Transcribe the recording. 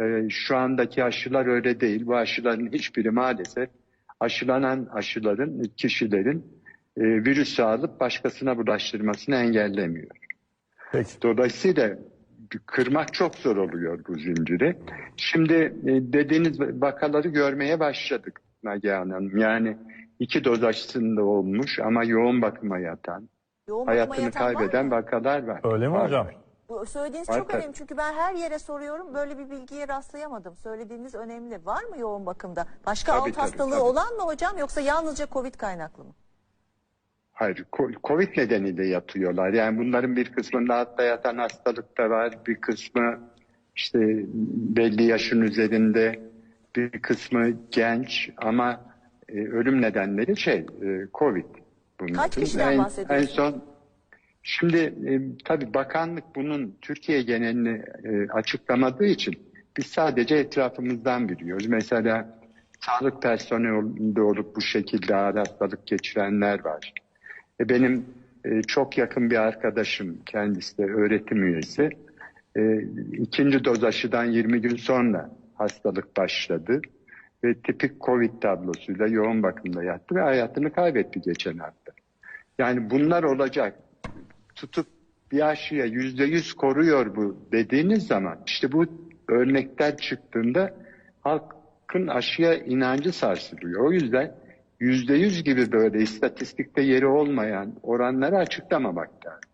Ee, şu andaki aşılar öyle değil. Bu aşıların hiçbiri maalesef aşılanan aşıların, kişilerin e, virüsü alıp başkasına bulaştırmasını engellemiyor. Peki. Dolayısıyla kırmak çok zor oluyor bu zinciri. Şimdi e, dediğiniz vakaları görmeye başladık Nagihan Hanım. Yani iki doz aşısında olmuş ama yoğun bakıma yatan, Yoğun bakıma hayatını yatan var kaybeden mı? vakalar var. Öyle mi Var. hocam? Bu söylediğiniz Var çok önemli çünkü ben her yere soruyorum böyle bir bilgiye rastlayamadım. Söylediğiniz önemli. Var mı yoğun bakımda? Başka Tabii, alt tabii, hastalığı tabii. olan mı hocam yoksa yalnızca Covid kaynaklı mı? Hayır, Covid nedeniyle yatıyorlar. Yani bunların bir kısmında hatta yatan hastalık da var. Bir kısmı işte belli yaşın üzerinde, bir kısmı genç ama e, ölüm nedenleri şey e, Covid. bunların. Kaç kişiden en, bahsediyorsunuz? En son şimdi e, tabii bakanlık bunun Türkiye genelini e, açıklamadığı için biz sadece etrafımızdan biliyoruz. Mesela sağlık personelinde olup bu şekilde ağır hastalık geçirenler var. E, Benim e, çok yakın bir arkadaşım, kendisi de öğretim üyesi. E, ikinci doz aşıdan 20 gün sonra hastalık başladı. Ve tipik Covid tablosuyla yoğun bakımda yattı ve hayatını kaybetti geçen hafta. Yani bunlar olacak. Tutup bir aşıya yüzde yüz koruyor bu dediğiniz zaman işte bu örnekler çıktığında halkın aşıya inancı sarsılıyor. O yüzden yüzde yüz gibi böyle istatistikte yeri olmayan oranları açıklamamak lazım.